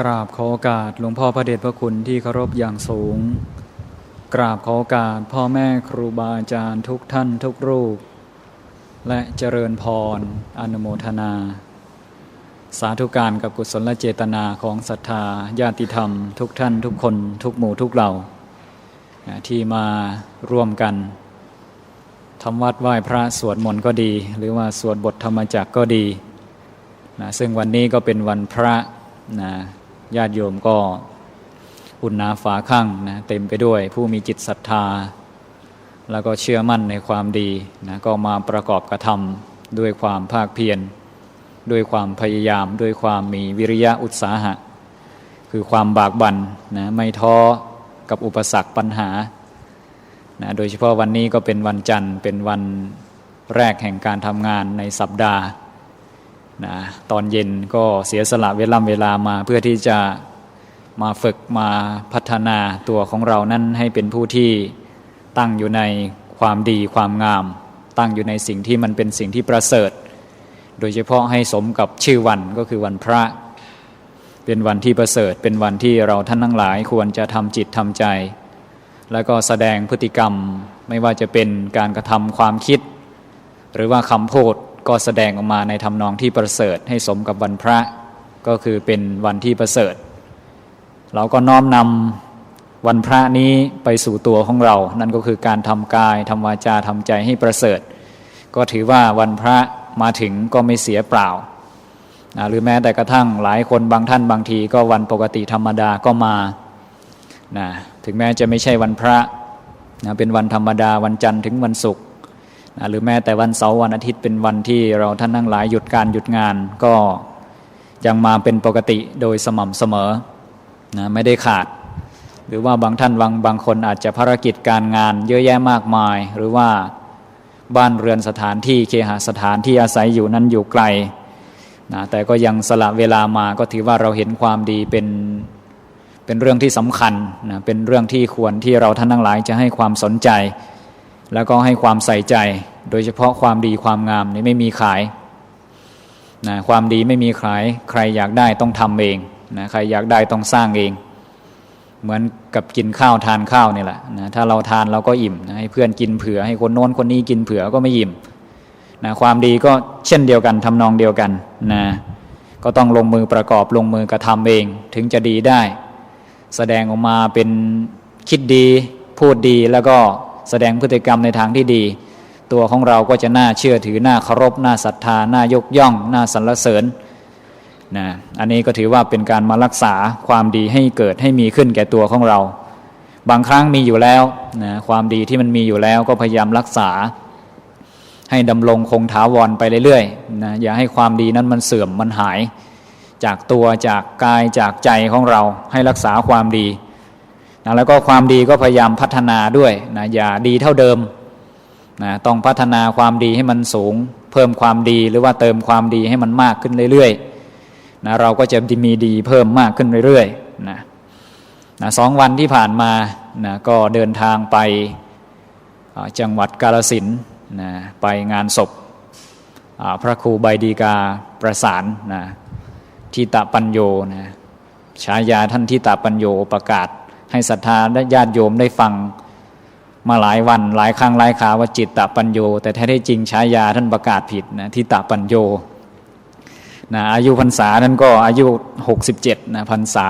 กราบขอโอกาสหลวงพ่อพระเดชพระคุณที่เคารพอย่างสูง กราบขอโอกาสพ่อแม่ครูบาอาจารย์ทุกท่านทุกรูป และเจริญพรอนุโมทนา สาธุการกับกุศลเจตนาของศรัทธาญาติธรรม ทุกท่านทุกคนทุกหมู่ทุกเหล่า ที่มาร่วมกันทำวัดไหว้พระสวดมนต์ก็ดี หรือว่าสวดบทธรรมจักก็ดีนะซึ่งวันนี้ก็เป็นวันพระนะ ญาติโยมก็อุ่นหนาฝาข้างนะเต็มไปด้วยผู้มีจิตศรัทธา แล้วก็เชื่อมั่นในความดีนะก็มาประกอบกระทำด้วยความภาคเพียรด้วยความพยายาม ด้วยความมีวิริยะอุตสาหะ คือความบากบั่นนะไม่ท้อกับอุปสรรคปัญหานะโดยเฉพาะวันนี้ก็เป็นวันจันทร์เป็นวันแรกแห่งการทำงานในสัปดาห์ นะตอนเย็นก็เสียสละเวลาเวลามาเพื่อที่จะมาฝึกมาพัฒนาตัวของเรานั้นให้เป็นผู้ที่ตั้งอยู่ในความดีความงาม ตั้งอยู่ในสิ่งที่มันเป็นสิ่งที่ประเสริฐ โดยเฉพาะให้สมกับชื่อวันก็คือวันพระ เป็นวันที่ประเสริฐ เป็นวันที่เราท่านทั้งหลายควรจะทำจิตทำใจ แล้วก็แสดงพฤติกรรมไม่ว่าจะเป็นการกระทำความคิด หรือว่าคำพูด ก็แสดงออกมาในทำนองที่ประเสริฐให้สมกับวันพระก็คือเป็นวันที่ประเสริฐ เราก็น้อมนำวันพระนี้ไปสู่ตัวของเรา นั่นก็คือการทำกายทำวาจาทำใจให้ประเสริฐ ก็ถือว่าวันพระมาถึงก็ไม่เสียเปล่าหรือแม้แต่กระทั่งหลายคนบางท่านบางทีก็วันปกติธรรมดาก็มานะถึงแม้จะไม่ใช่วันพระนะเป็นวันธรรมดาวันจันทร์ถึงวันศุกร์ นะหรือแม้แต่วันเสาร์วันอาทิตย์เป็นวันที่เราท่านทั้งหลายหยุดการหยุดงานก็ยังมาเป็นปกติโดยสม่ำเสมอนะไม่ได้ขาด หรือว่าบางท่านบางบางคนอาจจะภารกิจการงานเยอะแยะมากมาย หรือว่าบ้านเรือนสถานที่เคหสถานที่อาศัยอยู่นั้นอยู่ไกลนะแต่ก็ยังสละเวลามาก็ถือว่าเราเห็นความดีเป็นเป็นเรื่องที่สำคัญนะเป็นเรื่องที่ควรที่เราท่านทั้งหลายจะให้ความสนใจ แล้วก็ให้ความใส่ใจ โดยเฉพาะความดีความงามนี่ไม่มีขายนะความดีไม่มีขาย ใครอยากได้ต้องทำเองนะใครอยากได้ต้องสร้างเอง เหมือนกับกินข้าวทานข้าวนี่แหละนะถ้าเราทานเราก็อิ่มนะให้เพื่อนกินเผื่อ ให้คนโน้นคนนี้กินเผื่อก็ไม่อิ่มนะความดีก็เช่นเดียวกันทำนองเดียวกันนะก็ต้องลงมือประกอบลงมือกระทำเองถึงจะดีได้ แสดงออกมาเป็นคิดดีพูดดีแล้วก็ แสดงพฤติกรรมในทางที่ดี ตัวของเราก็จะน่าเชื่อถือน่าเคารพน่าศรัทธาน่ายกย่อง น่าสรรเสริญนะอันนี้ก็ถือว่าเป็นการมารักษาความดีให้เกิดให้มีขึ้นแก่ตัวของเรา บางครั้งมีอยู่แล้วนะความดีที่มันมีอยู่แล้วก็พยายามรักษา ให้ดำรงคงถาวรไปเรื่อยๆนะอย่าให้ความดีนั้นมันเสื่อมมันหาย จากตัวจากกายจากใจของเราให้รักษาความดี นะแล้วก็ความดีก็พยายามพัฒนาด้วยนะอย่าดีเท่าเดิมนะต้องพัฒนาความดีให้มันสูง เพิ่มความดีหรือว่าเติมความดีให้มันมากขึ้นเรื่อยๆนะเราก็จะมีดีเพิ่มมากขึ้นเรื่อยๆนะนะสองวันที่ผ่านมานะก็เดินทางไปจังหวัดกาลสินนะไปงานศพพระครูใบดีกาประสานนะทิตาปัญโยนะฉายาท่านทิตาปัญโยประกาศ ให้ศรัทธาและญาติโยมได้ฟังมาหลายวันหลายครั้งหลายคราว่าจิตตปัญโย แต่แท้ที่จริงฉายาท่านประกาศผิดนะทิตาปัญโยนะอายุพรรษาท่านก็อายุ 67นะพรรษา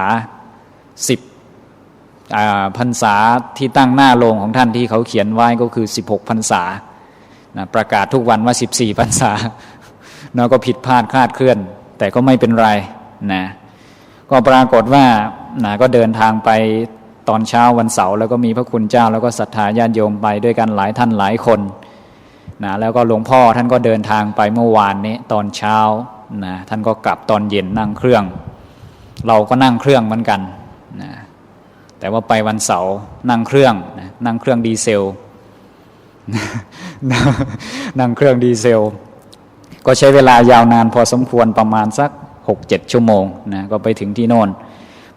10พรรษาที่ตั้งหน้าโรงของท่านที่เขาเขียนไว้ก็คือ 16พรรษานะประกาศทุกวันว่า 14พรรษาเนะก็ผิดพลาดคลาดเคลื่อน แต่ก็ไม่เป็นไรนะก็ปรากฏว่านะก็เดินทางไป ตอนเช้าวันเสาร์แล้วก็มีพระคุณเจ้า แล้วก็ศรัทธาญาติโยมไปด้วยกันหลายท่านหลายคนนะแล้วก็หลวงพ่อท่านก็เดินทางไปเมื่อวานนี้ตอนเช้านะท่านก็กลับตอนเย็นนั่งเครื่อง เราก็นั่งเครื่องเหมือนกันนะแต่ว่าไปวันเสาร์นั่งเครื่องนะนั่งเครื่องดีเซล นั่งเครื่องดีเซล ก็ใช้เวลายาวนานพอสมควรประมาณสักหกเจ็ดชั่วโมงนะก็ไปถึงที่โน่น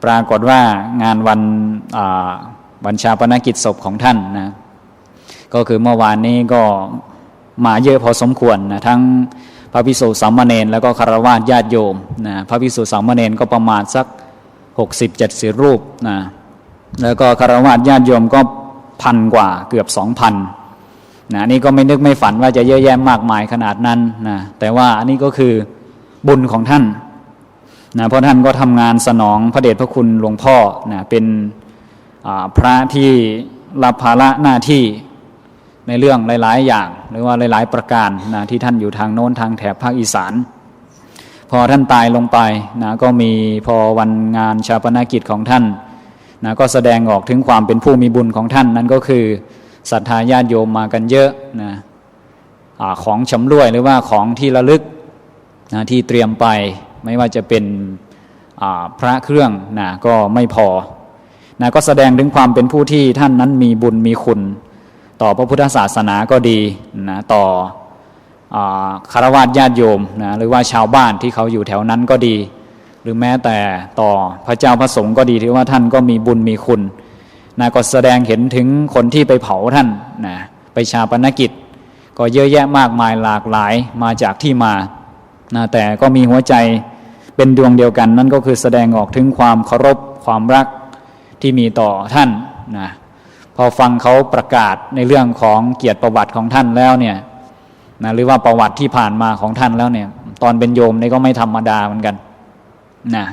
ปรากฏว่างานวันวันชาปนกิจศพของท่านนะก็คือเมื่อวานนี้ก็มาเยอะพอสมควรนะทั้งพระพิสุสามเณรแล้วก็คารวะญาติโยมนะพระพิสุสามเณรก็ประมาณสักหกสิบเจ็ดสิบรูปนะแล้วก็คารวะญาติโยมก็พันกว่าเกือบสองพันนะนี่ก็ไม่นึกไม่ฝันว่าจะเยอะแยะมากมายขนาดนั้นนะแต่ว่าอันนี้ก็คือบุญของท่าน นะเพราะท่านก็ทำงานสนองพระเดชพระคุณหลวงพ่อนะเป็นพระที่รับภาระหน้าที่ในเรื่องหลาย ๆ อย่าง หรือว่าหลาย ๆ ประการนะที่ท่านอยู่ทางโน้นทางแถบภาคอีสาน พอท่านตายลงไปนะก็มีพอวันงานชาปนกิจของท่านนะก็แสดงออกถึงความเป็นผู้มีบุญของท่านนั่นก็คือศรัทธาญาติโยมมากันเยอะนะอาของชำร่วยหรือว่าของที่ระลึกนะที่เตรียมไป ไม่ว่าจะเป็นพระเครื่องนะก็ไม่พอนะก็แสดงถึงความเป็นผู้ที่ท่านนั้นมีบุญมีคุณ ต่อพระพุทธศาสนาก็ดีนะต่ออคารวะญาติโยมนะหรือว่าชาวบ้านที่เขาอยู่แถวนั้นก็ดี หรือแม้แต่ต่อพระเจ้าพระสงฆ์ก็ดีที่ว่าท่านก็มีบุญมีคุณนะก็แสดงเห็นถึงคนที่ไปเผาท่านนะไปชาปนกิจ ก็เยอะแยะมากมายหลากหลายมาจากที่มานะแต่ก็มีหัวใจ เป็นดวงเดียวกัน นั่นก็คือแสดงออกถึงความเคารพความรักที่มีต่อท่านนะพอฟังเขาประกาศในเรื่องของเกียรติประวัติของท่านแล้วเนี่ยนะหรือว่าประวัติที่ผ่านมาของท่านแล้วเนี่ย ตอนเป็นโยมนี่ก็ไม่ธรรมดาเหมือนกันนะ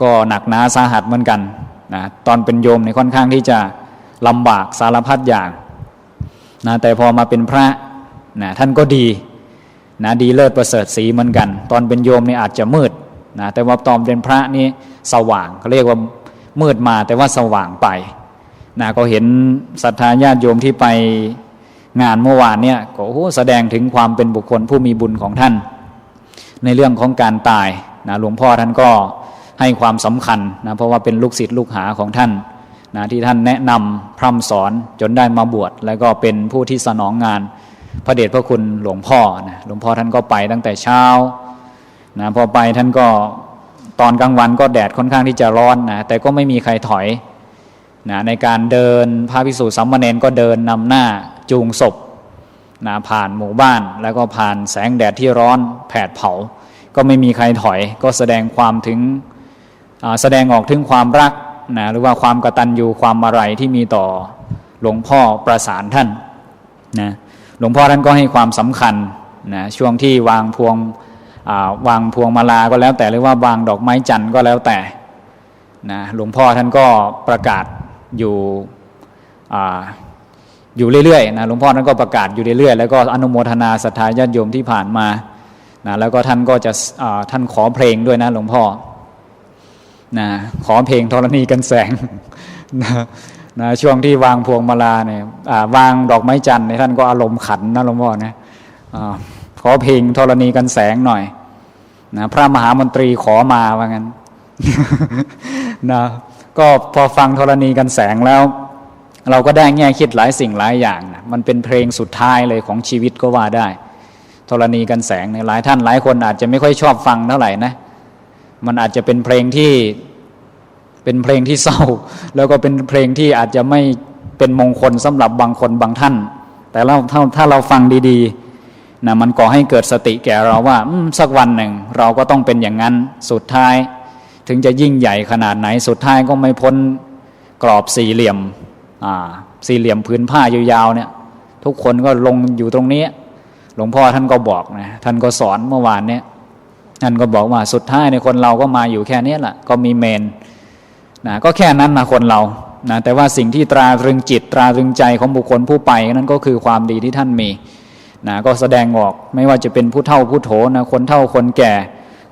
ก็หนักหนาสาหัสเหมือนกันนะตอนเป็นโยมเนี่ยค่อนข้างที่จะลำบากสารพัดอย่างนะแต่พอมาเป็นพระนะท่านก็ดีนะดีเลิศประเสริฐสีเหมือนกัน ตอนเป็นโยมนี่อาจจะมืด นะแต่ว่าตอนเป็นพระนี่สว่างเขาเรียกว่ามืดมาแต่ว่าสว่างไปนะก็เห็นศรัทธาญาติโยมที่ไปงานเมื่อวานเนี่ยก็โอ้โหแสดงถึงความเป็นบุคคลผู้มีบุญของท่าน ในเรื่องของการตายนะหลวงพ่อท่านก็ให้ความสำคัญนะเพราะว่าเป็นลูกศิษย์ลูกหาของท่านนะที่ท่านแนะนำพร่ำสอนจนได้มาบวชแล้วก็เป็นผู้ที่สนองงาน พระเดชพระคุณหลวงพ่อนะหลวงพ่อท่านก็ไปตั้งแต่เช้า นะพอไปท่านก็ตอนกลางวันก็แดดค่อนข้างที่จะร้อนนะแต่ก็ไม่มีใครถอยนะในการเดินพระพิสุสัมมาเนนก็เดินนำหน้าจูงศพนะผ่านหมู่บ้าน แล้วก็ผ่านแสงแดดที่ร้อนแผดเผา ก็ไม่มีใครถอย ก็แสดงความถึงแสดงออกถึงความรักนะหรือว่าความกตัญญูความอะไรที่มีต่อหลวงพ่อประสานท่านนะหลวงพ่อท่านก็ให้ความสำคัญนะช่วงที่วางพวง วางพวงมาลาก็แล้วแต่หรือว่าวางดอกไม้จันทร์ก็แล้วแต่นะหลวงพ่อท่านก็ประกาศอยู่ออยู่เรื่อยๆนะหลวงพ่อท่านก็ประกาศอยู่เรื่อยๆแล้วก็อนุโมทนาศรัทธาญาติโยมที่ผ่านมานะแล้วก็ท่านก็จะท่านขอเพลงด้วยนะหลวงพ่อนะขอเพลงธรณีกันแสงนะนะช่วงที่วางพวงมาลาเนี่ยวางดอกไม้จันทร์เนี่ยท่านก็อารมณ์ขันนะหลวงพ่อนะอขอเพลงธรณีกันแสงหน่อย นะพระมหามนตรีขอมาว่างั้นนะก็พอฟังธรณีกันแสงแล้ว เราก็ได้แง่คิดหลายสิ่งหลายอย่างนะมันเป็นเพลงสุดท้ายเลยของชีวิตก็ว่าได้ธรณีกันแสงเนี่ยหลายท่านหลายคนอาจจะไม่ค่อยชอบฟังเท่าไหร่นะมันอาจจะเป็นเพลงที่เป็นเพลงที่เศร้า แล้วก็เป็นเพลงที่อาจจะไม่เป็นมงคลสำหรับบางคนบางท่าน แต่เราถ้าถ้าเราฟังดีๆ นะมันก่อให้เกิดสติแก่เราว่าสักวันหนึ่ง เราก็ต้องเป็นอย่างนั้นสุดท้าย ถึงจะยิ่งใหญ่ขนาดไหนสุดท้ายก็ไม่พ้นกรอบสี่เหลี่ยมสี่เหลี่ยมพื้นผ้ายาวๆเนี่ย ทุกคนก็ลงอยู่ตรงนี้ หลวงพ่อท่านก็บอกนะท่านก็สอนเมื่อวานเนี่ยท่านก็บอกว่าสุดท้ายในคนเราก็มาอยู่แค่นี้แหละก็มีเมนนะก็แค่นั้นนะคนเรานะแต่ว่าสิ่งที่ตราตรึงจิตตราตรึงใจของบุคคลผู้ไปนั่นก็คือความดีที่ท่านมี นะก็แสดงออกไม่ว่าจะเป็นผู้เฒ่าผู้โถนะคนเฒ่าคนแก่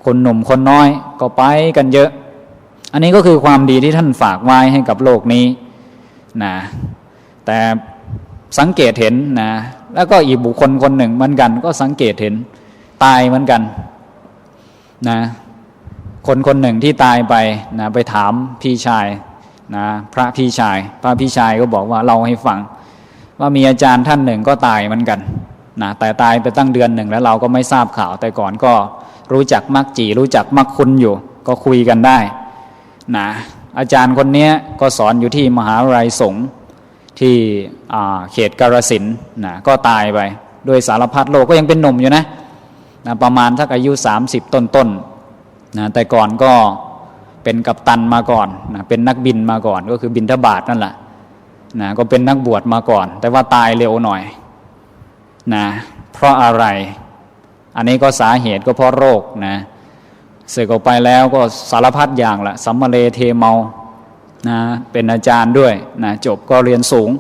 คนหนุ่มคนน้อยก็ไปกันเยอะ อันนี้ก็คือความดีที่ท่านฝากไว้ให้กับโลกนี้นะแต่สังเกตเห็นนะแล้วก็อีกบุคคลคนหนึ่งเหมือนกัน ก็สังเกตเห็นตายเหมือนกันนะคนคนหนึ่งที่ตายไปนะไปถามพี่ชายนะพระพี่ชาย พระพี่ชายก็บอกว่าเราให้ฟัง ว่ามีอาจารย์ท่านหนึ่งก็ตายเหมือนกัน นะแต่ตายไปตั้งเดือนหนึ่งแล้วเราก็ไม่ทราบข่าว แต่ก่อนก็รู้จักมักจีรู้จักมักคุณอยู่ ก็คุยกันได้นะอาจารย์คนนี้ก็สอนอยู่ที่มหาวิทยาลัยสงฆ์ที่เขตกาฬสินธุ์นะก็ตายไปด้วยสารพัดโรคก็ยังเป็นหนุ่มอยู่นะนะประมาณทักอายุ 30 ต้นๆนะแต่ก่อนก็เเป็นกัปตันมาก่อนนะเป็นนักบินมาก่อนก็คือบินทบาทนั่นแหละนะก็เป็นนักบวชมาก่อน แต่ว่าตายเร็วหน่อย นะเพราะอะไร อันนี้ก็สาเหตุก็เพราะโรคนะเสกออกไปแล้วก็สารพัดอย่างละสัมมาเลเทเมานะเป็นอาจารย์ด้วยนะจบก็เรียนสูง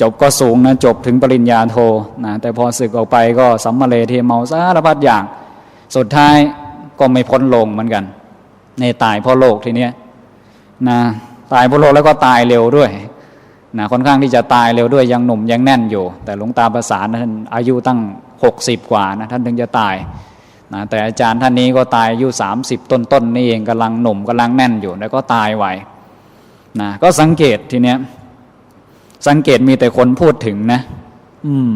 จบก็สูงนะจบถึงปริญญาโทนะแต่พอศึกออกไปก็สัมมาเลเทเมาสารพัดอย่าง สุดท้ายก็ไม่พ้นลงเหมือนกันในตายเพราะโรคทีเนี้ยนะตายเพราะโรคแล้วก็ตายเร็วด้วย นะค่อนข้างที่จะตายเร็วด้วยยังหนุ่มยังแน่นอยู่ แต่หลวงตาประสานท่านอายุตั้ง 60 กว่านะท่านถึงจะตายนะแต่อาจารย์ท่านนี้ก็ตายอายุ 30 ต้นๆนนี่เองกำลังหนุ่มกำลังแน่นอยู่ แล้วก็ตายไวนะก็สังเกตทีเนี้ยสังเกตมีแต่คนพูดถึงนะ อืม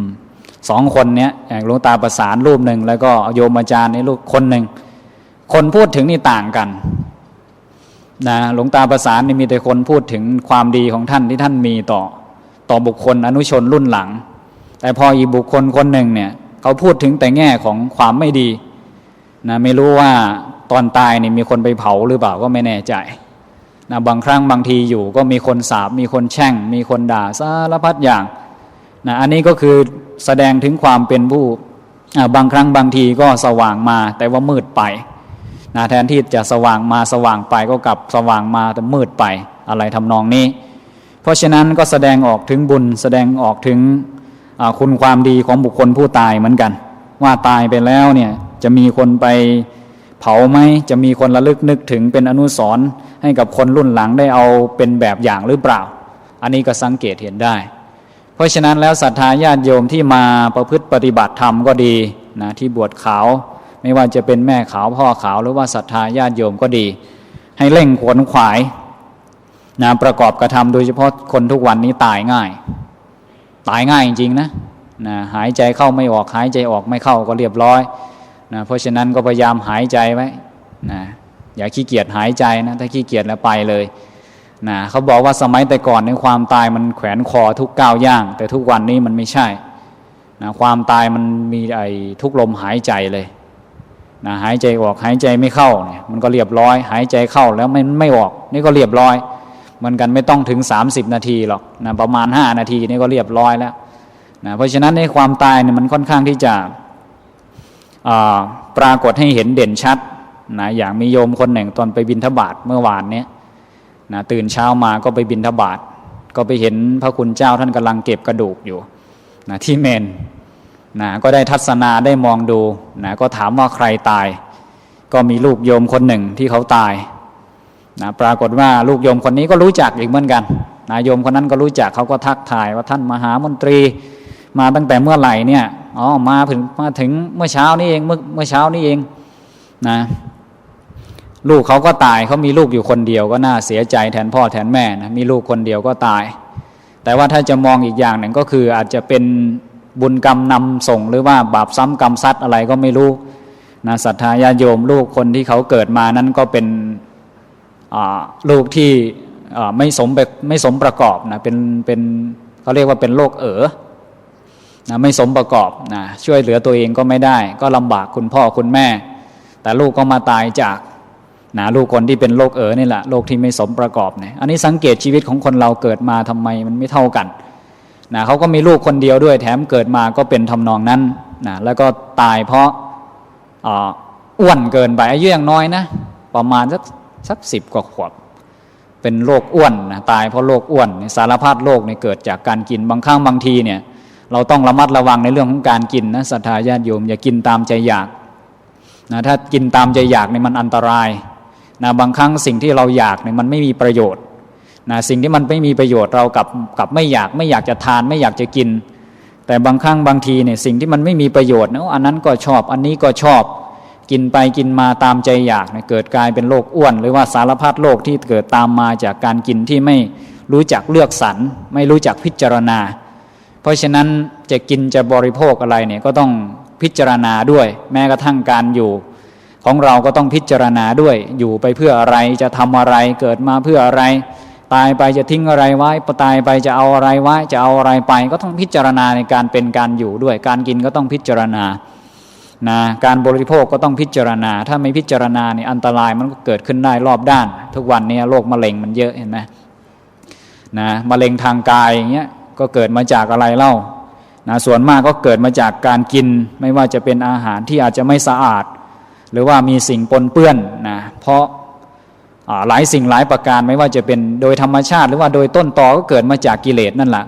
สองคนเนี้ยอย่างหลวงตาประสานรูปหนึ่งแล้วก็โยมอาจารย์ในรูปคนหนึ่งคนพูดถึงนี่ต่างกัน นะหลวงตาประสานนี่มีแต่คนพูดถึงความดีของท่านที่ท่านมีต่อ ต่อบุคคลอนุชนรุ่นหลัง แต่พออีบุคคลคนหนึ่งเนี่ยเขาพูดถึงแต่แง่ของความไม่ดีนะไม่รู้ว่าตอนตายนี่มีคนไปเผาหรือเปล่าก็ไม่แน่ใจนะบางครั้งบางทีอยู่ก็มีคนสาบมีคนแช่ง มีคนด่าสารพัดอย่างนะอันนี้ก็คือแสดงถึงความเป็นผู้บางครั้งบางทีก็สว่างมาแต่ว่ามืดไป นะแทนที่จะสว่างมาสว่างไปก็กลับสว่างมาแต่มืดไปอะไรทำนองนี้ เพราะฉะนั้นก็แสดงออกถึงบุญแสดงออกถึงคุณความดีของบุคคลผู้ตายเหมือนกัน ว่าตายไปแล้วเนี่ยจะมีคนไปเผาไหมจะมีคนระลึกนึกถึงเป็นอนุสรณ์ให้กับคนรุ่นหลังได้เอาเป็นแบบอย่างหรือเปล่า อันนี้ก็สังเกตเห็นได้ เพราะฉะนั้นแล้วศรัทธาญาติโยมที่มาประพฤติปฏิบัติธรรมก็ดีนะที่บวชขาว ไม่ว่าจะเป็นแม่ขาวพ่อขาวหรือว่าศรัทธาญาติโยมก็ดี ให้เร่งขวนขวายนะประกอบกระทำโดยเฉพาะคนทุกวันนี้ตายง่าย ตายง่ายจริงๆนะนะหายใจเข้าไม่ออกหายใจออกไม่เข้าก็เรียบร้อยนะเพราะฉะนั้นก็พยายามหายใจไว้นะอย่าขี้เกียจหายใจนะถ้าขี้เกียจแล้วไปเลยนะเขาบอกว่าสมัยแต่ก่อนในความตายมันแขวนคอทุกก้าวย่าง แต่ทุกวันนี้มันไม่ใช่นะความตายมันมีไอ้ทุกลมหายใจเลย นะหายใจออกหายใจไม่เข้าเนี่ยมันก็เรียบร้อย หายใจเข้าแล้วมันไม่ออก นี่ก็เรียบร้อยเหมันกันไม่ต้องถึง 30 นาทีหรอกนะประมาณ 5 นาทีนี่ก็เรียบร้อยแล้วนะเพราะฉะนั้นในความตายเนี่ยมันค่อนข้างที่จะปรากฏให้เห็นเด่นชัดนะอย่างมีโยมคนหนึ่งตอนไปบินทบาทเมื่อวานเนี้ยนะตื่นเช้ามาก็ไปบินทบาท ก็ไปเห็นพระคุณเจ้าท่านกำลังเก็บกระดูกอยู่นะที่เมน นะก็ได้ทัศนาได้มองดูนะก็ถามว่าใครตาย ก็มีลูกโยมคนหนึ่งที่เขาตายนะปรากฏว่าลูกโยมคนนี้ก็รู้จักอีกเหมือนกันนะโยมคนนั้นก็รู้จักเขาก็ทักทายว่าท่านมหามนตรี มาตั้งแต่เมื่อไหร่เนี่ยอ๋อมาถึงมาถึงเมื่อเช้านี้เองเมื่อเมื่อเช้านี้เองนะลูกเขาก็ตายเขามีลูกอยู่คนเดียวก็น่าเสียใจแทนพ่อแทนแม่นะมีลูกคนเดียวก็ตาย แต่ว่าถ้าจะมองอีกอย่างหนึ่งก็คืออาจจะเป็น บุญกรรมนำส่งหรือว่าบาปซ้ำกรรมซัดอะไรก็ไม่รู้นะศรัทธาญาโยมลูกคนที่เขาเกิดมานั้นก็เป็นลูกที่ไม่สมไม่สมประกอบนะเป็นเป็นเขาเรียกว่าเป็นโรคเอ๋อนะไม่สมประกอบนะช่วยเหลือตัวเองก็ไม่ได้ ก็ลำบากคุณพ่อคุณแม่ แต่ลูกก็มาตายจากนะลูกคนที่เป็นโรคเอ๋อนี่แหละโรคที่ไม่สมประกอบเนี่ยอันนี้สังเกตชีวิตของคนเราเกิดมาทำไมมันไม่เท่ากัน นะเขาก็มีลูกคนเดียวด้วย แถมเกิดมาก็เป็นทำนองนั้นนะแล้วก็ตายเพราะอ้วนเกินไปอายุยังน้อยนะ ประมาณสักสักสิบกว่าขวบ เป็นโรคอ้วนนะตายเพราะโรคอ้วนสารพัดโรคเนี่ยเกิดจากการกินบางครั้งบางทีเนี่ย เราต้องระมัดระวังในเรื่องของการกินนะศรัทธาญาติโยมอย่ากินตามใจอยากนะถ้ากินตามใจอยากเนี่ยมันอันตรายนะบางครั้งสิ่งที่เราอยากเนี่ยมันไม่มีประโยชน์ นะสิ่งที่มันไม่มีประโยชน์เรากับกับไม่อยากไม่อยากจะทานไม่อยากจะกิน แต่บางครั้งบางทีเนี่ยสิ่งที่มันไม่มีประโยชน์นะอันนั้นก็ชอบ อันนี้ก็ชอบกินไปกินมาตามใจอยากเนี่ยเกิดกลายเป็นโรคอ้วน หรือว่าสารพัดโรคที่เกิดตามมาจากการกินที่ไม่รู้จักเลือกสรรไม่รู้จักพิจารณา เพราะฉะนั้นจะกินจะบริโภคอะไรเนี่ยก็ต้องพิจารณาด้วย แม้กระทั่งการอยู่ ของเราก็ต้องพิจารณาด้วยอยู่ไปเพื่ออะไรจะทำอะไรเกิดมาเพื่ออะไร ตายไปจะทิ้งอะไรไว้ตายไปจะเอาอะไรไว้ จะเอาอะไรไป ก็ต้องพิจารณาในการเป็นการอยู่ด้วย การกินก็ต้องพิจารณานะการบริโภคก็ต้องพิจารณา ถ้าไม่พิจารณาเนี่ยอันตรายมันก็เกิดขึ้นได้รอบด้าน ทุกวันนี้โรคมะเร็งมันเยอะเห็นไหมนะมะเร็งทางกายอย่างเงี้ยก็เกิดมาจากอะไรเล่านะส่วนมากก็เกิดมาจากการกิน ไม่ว่าจะเป็นอาหารที่อาจจะไม่สะอาด หรือว่ามีสิ่งปนเปื้อนนะเพราะ หลายสิ่งหลายประการไม่ว่าจะเป็นโดยธรรมชาติ หรือว่าโดยต้นตอก็เกิดมาจากกิเลสนั่นแหละ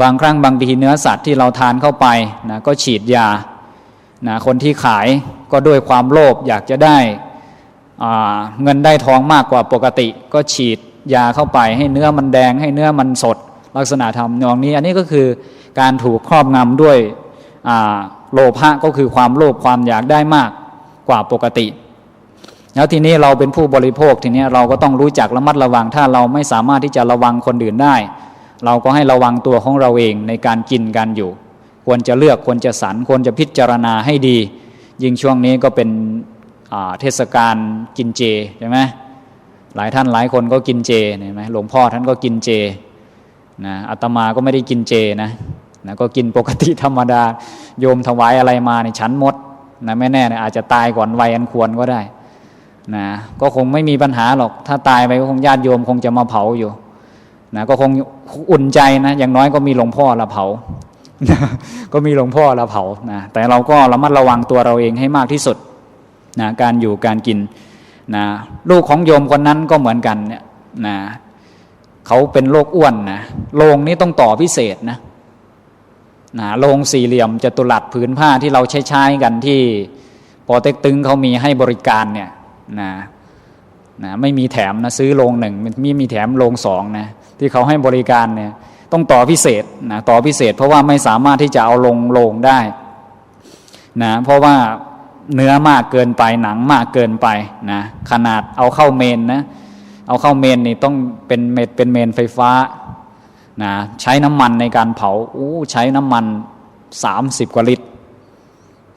บางครั้งบางทีเนื้อสัตว์ที่เราทานเข้าไปนะก็ฉีดยานะคนที่ขายก็ด้วยความโลภอยากจะได้เงินได้ทองมากกว่าปกติ ก็ฉีดยาเข้าไป ให้เนื้อมันแดง ให้เนื้อมันสด ลักษณะธรรมนองนี้ อันนี้ก็คือการถูกครอบงำด้วยโลภะก็คือความโลภความอยากได้มากกว่าปกติ แล้วทีนี้เราเป็นผู้บริโภคทีนี้เราก็ต้องรู้จักระมัดระวัง ถ้าเราไม่สามารถที่จะระวังคนอื่นได้ เราก็ให้ระวังตัวของเราเองในการกินการอยู่ ควรจะเลือกควรจะสรรควรจะพิจารณาให้ดี ยิ่งช่วงนี้ก็เป็นเทศกาลกินเจใช่ไหมหลายท่านหลายคนก็กินเจเห็นไหมหลวงพ่อท่านก็กินเจนะอาตมาก็ไม่ได้กินเจนะนะก็กินปกติธรรมดา โยมถวายอะไรมาในชั้นมดนะไม่แน่นะอาจจะตายก่อนวัยอันควรก็ได้ นะก็คงไม่มีปัญหาหรอก ถ้าตายไปก็คงญาติโยมคงจะมาเผาอยู่นะก็คงอุ่นใจนะอย่างน้อยก็มีหลวงพ่อละเผา ก็มีหลวงพ่อละเผานะแต่เราก็ระมัดระวังตัวเราเองให้มากที่สุดนะการอยู่การกินนะลูกของโยมคนนั้นก็เหมือนกันเนี่ยนะเขาเป็นโรคอ้วนนะโรงนี้ต้องต่อพิเศษนะนะโรงสี่เหลี่ยมจะตุลัดผืนผ้าที่เราใช้ใช้กันที่ปอเต็กตึงเขามีให้บริการเนี่ย นะนะไม่มีแถมนะซื้อโรงหนึ่งมีมีแถมโรงสองนะที่เขาให้บริการเนี่ยต้องต่อพิเศษนะต่อพิเศษ เพราะว่าไม่สามารถที่จะเอาลงโรงได้นะเพราะว่าเนื้อมากเกินไปหนังมากเกินไปนะขนาดเอาเข้าเมนนะเอาเข้าเมนนี่ต้องเป็นเมนเป็นเมนไฟฟ้านะใช้น้ำมันในการเผาอู้ใช้น้ำมันสามสิบกว่าลิตร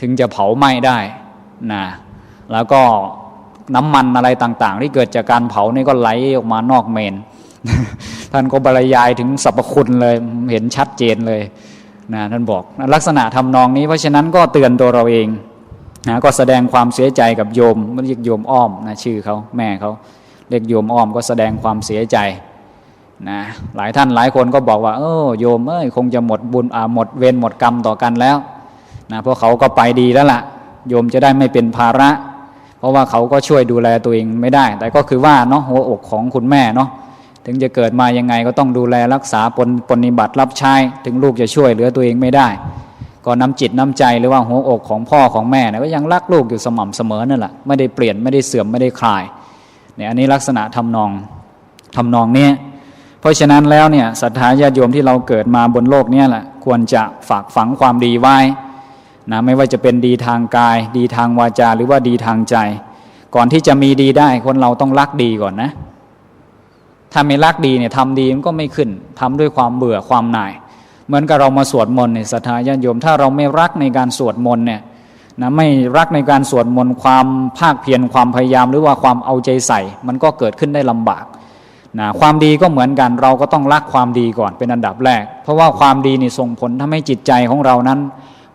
ถึงจะเผาไหม้ได้นะแล้วก็ น้ำมันอะไรต่าง ๆ ที่เกิดจากการเผานี่ก็ไหลออกมานอกเมน ท่านก็บรรยายถึงสรรพคุณเลยเห็นชัดเจนเลยนะท่านบอกลักษณะทำนองนี้ เพราะฉะนั้นก็เตือนตัวเราเองนะก็แสดงความเสียใจกับโยมเรียกโยมอ้อมนะชื่อเขาแม่เขาเรียกโยมอ้อมก็แสดงความเสียใจนะหลายท่านหลายคนก็บอกว่า เออโยมเอ้ยคงจะหมดบุญอ่าหมดเวรหมดกรรมต่อกันแล้วนะเพราะเขาก็ไปดีแล้วละ่ะ โยมจะได้ไม่เป็นภาระ เพราะว่าเขาก็ช่วยดูแลตัวเองไม่ได้ แต่ก็คือว่าเนาะหัวอกของคุณแม่เนาะถึงจะเกิดมายังไงก็ต้องดูแลรักษาปนปนิบัติรับใช้ถึงลูกจะช่วยเหลือตัวเองไม่ได้ ก็น้ำจิตน้ำใจหรือว่าหัวอกของพ่อของแม่เนี่ยก็ยังรักลูกอยู่สม่ำเสมอนั่นแหละไม่ได้เปลี่ยนไม่ได้เสื่อมไม่ได้คลายเนี่ยอันนี้ลักษณะทำนองทำนองเนี้เพราะฉะนั้นแล้วเนี่ยศรัทธาญาติโยมที่เราเกิดมาบนโลกเนี้แหละควรจะฝากฝังความดีไว้ นะไม่ว่าจะเป็นดีทางกาย ดีทางวาจาหรือว่าดีทางใจ ก่อนที่จะมีดีได้คนเราต้องรักดีก่อนนะถ้าไม่รักดีเนี่ยทำดีมันก็ไม่ขึ้นทำด้วยความเบื่อความหน่าย เหมือนกับเรามาสวดมนต์เนี่ยศรัทธาญาติโยม ถ้าเราไม่รักในการสวดมนต์เนี่ยนะไม่รักในการสวดมนต์ความภาคเพียรความพยายามหรือว่าความเอาใจใส่ มันก็เกิดขึ้นได้ลำบากนะความดีก็เหมือนกันเราก็ต้องรักความดีก่อนเป็นอันดับแรก เพราะว่าความดีนี่ส่งผลทำให้จิตใจของเรานั้น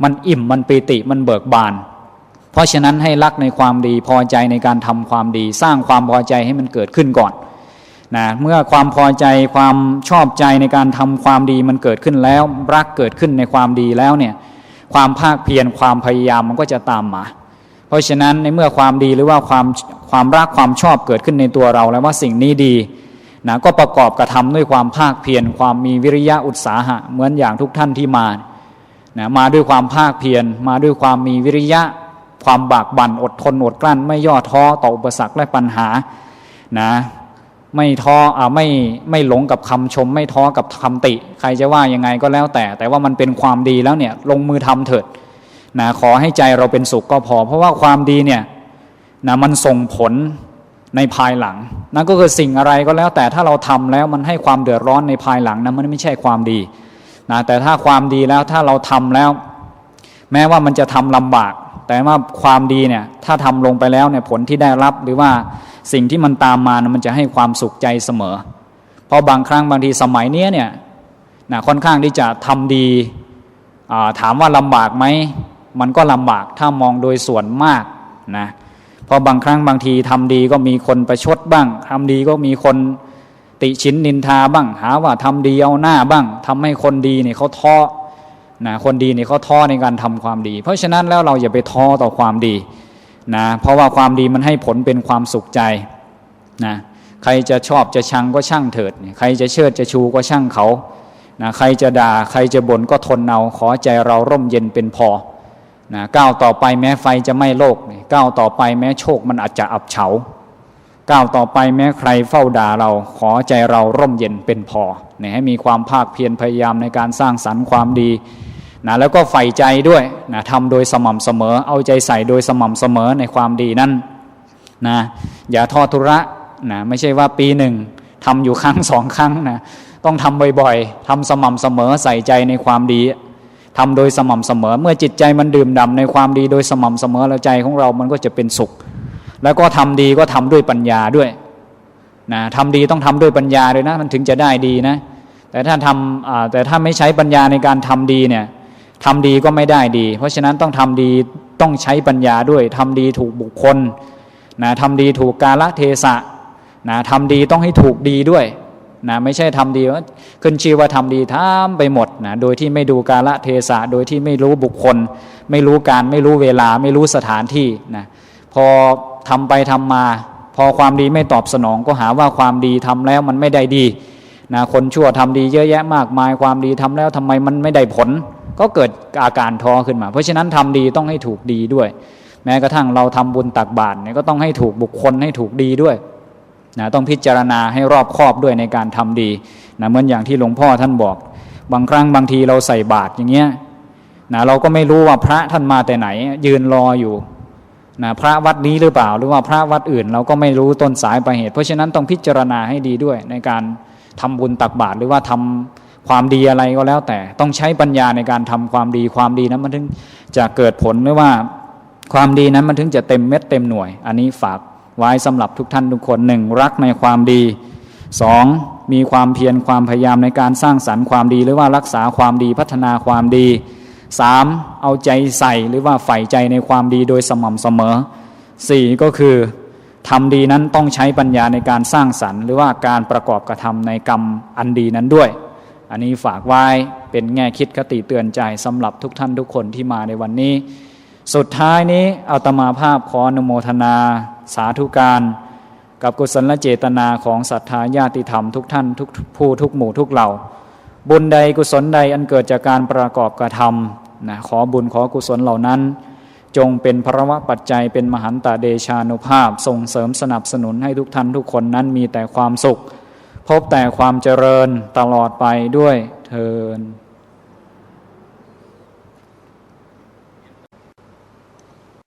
มันอิ่มมันปีติมันเบิกบาน เพราะฉะนั้นให้รักในความดีพอใจในการทำความดี สร้างความพอใจให้มันเกิดขึ้นก่อนนะเมื่อความพอใจความชอบใจในการทำความดีมันเกิดขึ้นแล้ว รักเกิดขึ้นในความดีแล้วเนี่ยความภาคเพียรความพยายามมันก็จะตามมา เพราะฉะนั้นในเมื่อความดีหรือว่าความความรักความชอบเกิดขึ้นในตัวเราแล้วว่าสิ่งนี้ดีนะก็ประกอบกระทำด้วยความภาคเพียรความมีวิริยะอุตสาหะ เหมือนอย่างทุกท่านที่มา นะมาด้วยความภาคเพียรมาด้วยความมีวิริยะ ความบากบั่นอดทนอดกลั้น ไม่ย่อท้อต่ออุปสรรคและปัญหานะไม่ท้ออ่าไม่ไม่หลงกับคำชม ไม่ท้อกับคำติ ใครจะว่ายังไงก็แล้วแต่ แต่ว่ามันเป็นความดีแล้วเนี่ยลงมือทำเถิดนะขอให้ใจเราเป็นสุขก็พอ เพราะว่าความดีเนี่ยนะมันส่งผลในภายหลังนั่นก็คือสิ่งอะไรก็แล้วแต่ถ้าเราทำแล้วมันให้ความเดือดร้อนในภายหลังนะมันไม่ใช่ความดี นะแต่ถ้าความดีแล้วถ้าเราทำแล้ว แม้ว่ามันจะทำลำบาก แต่ว่าความดีเนี่ยถ้าทำลงไปแล้วเนี่ยผลที่ได้รับหรือว่าสิ่งที่มันตามมานะมันจะให้ความสุขใจเสมอ เพราะบางครั้งบางทีสมัยนี้ยเนี่ยนะค่อนข้างที่จะทำดีถามว่าลำบากไหมมันก็ลำบากถ้ามองโดยส่วนมากนะเพราะบางครั้งบางทีทำดีก็มีคนประชดบ้างทำดีก็มีคน ติชินนินทาบ้าง หาว่าทำดีเอาหน้าบ้างทำให้คนดีเนี่ยเขาท้อนะคนดีเนี่ยเขาท้อในการทำความดี เพราะฉะนั้นแล้วเราอย่าไปท้อต่อความดีนะเพราะว่าความดีมันให้ผลเป็นความสุขใจนะใครจะชอบจะชังก็ช่างเถิด ใครจะเชิดจะชูก็ช่างเขานะใครจะด่าใครจะบ่นก็ทนเอาขอใจเราร่มเย็นเป็นพอนะก้าวต่อไปแม้ไฟจะไม่โลกก้าวต่อไปแม้โชคมันอาจจะอับเฉา ก้าวต่อไปแม้ใครเฝ้าด่าเราขอใจเราร่มเย็นเป็นพอนี่ยให้มีความภาคเพียรพยายามในการสร้างสรรค์ความดีนะแล้วก็ใฝ่ใจด้วยนะทำโดยสม่ำเสมอ เอาใจใส่โดยสม่ำเสมอในความดีนั้นนะอย่าทอดทุระนะไม่ใช่ว่าปีหนึ่งทำอยู่ครั้งสองครั้งนะต้องทำบ่อยๆทำสม่ำเสมอใส่ใจในความดีทำโดยสม่ำเสมอ เมื่อจิตใจมันดื่มด่าในความดีโดยสม่ำเสมอแล้วใจของเรามันก็จะเป็นสุข แล้วก็ทำดีก็ทำด้วยปัญญาด้วยนะทำดีต้องทำด้วยปัญญาด้วยนะมันถึงจะได้ดีนะ แต่ถ้าทำแต่ถ้าไม่ใช้ปัญญาในการทำดีเนี่ยทำดีก็ไม่ได้ดี เพราะฉะนั้นต้องทำดีต้องใช้ปัญญาด้วยทำดีถูกบุคคลนะทำดีถูกกาลเทศะนะทำดีต้องให้ถูกดีด้วยนะไม่ใช่ทำดีว่าขึ้นชื่อว่าทำดีทำไปหมดนะโดยที่ไม่ดูกาลเทศะโดยที่ไม่รู้บุคคล ไม่รู้การไม่รู้เวลาไม่รู้สถานที่นะพอ ทำไปทำมา พอความดีไม่ตอบสนองก็หาว่าความดีทำแล้วมันไม่ได้ดีนะคนชั่วทำดีเยอะแยะมากมายความดีทำแล้วทำไมมันไม่ได้ผล ก็เกิดอาการท้อขึ้นมา เพราะฉะนั้นทำดีต้องให้ถูกดีด้วย แม้กระทั่งเราทำบุญตักบาตรเนี่ยก็ต้องให้ถูกบุคคลให้ถูกดีด้วยนะต้องพิจารณาให้รอบคอบด้วยในการทำดีนะเหมือนอย่างที่หลวงพ่อท่านบอก บางครั้งบางทีเราใส่บาตรอย่างเงี้ยนะเราก็ไม่รู้ว่าพระท่านมาแต่ไหน ยืนรออยู่ นะพระวัดนี้หรือเปล่า หรือว่าพระวัดอื่น เราก็ไม่รู้ต้นสายปลายเหตุ เพราะฉะนั้นต้องพิจารณาให้ดีด้วยในการทำบุญตักบาตรหรือว่าทำความดีอะไรก็แล้ว แต่ต้องใช้ปัญญาในการทำความดีความดีนั้นมันถึงจะเกิดผลหรือว่าความดีนั้นมันถึงจะเต็มเม็ดเต็มหน่วย อันนี้ฝากไว้สำหรับทุกท่านทุกคนหนึ่งรักในความดีสองมีความเพียรความพยายามในการสร้างสรรค์ความดี หรือว่ารักษาความดีพัฒนาความดี สามเอาใจใส่หรือว่าใฝ่ใจในความดีโดยสม่ำเสมอสี่ก็คือทำดีนั้นต้องใช้ปัญญาในการสร้างสรรค์ หรือว่าการประกอบกระทำในกรรมอันดีนั้นด้วย อันนี้ฝากไว้เป็นแง่คิดคติเตือนใจสำหรับทุกท่านทุกคนที่มาในวันนี้ สุดท้ายนี้อาตมาภาพขออนุโมทนา สาธุการ กับกุศลเจตนาของศรัทธาญาติธรรมทุกท่านทุกผู้ทุกหมู่ทุกเหล่า บุญใดกุศลใดอันเกิดจากการประกอบกระทำ นะขอบุญขอกุศลเหล่านั้น จงเป็นพระวะปัจจัยเป็นมหันตเดชานุภาพ ส่งเสริมสนับสนุนให้ทุกท่านทุกคนนั้นมีแต่ความสุข พบแต่ความเจริญตลอดไปด้วยเทอ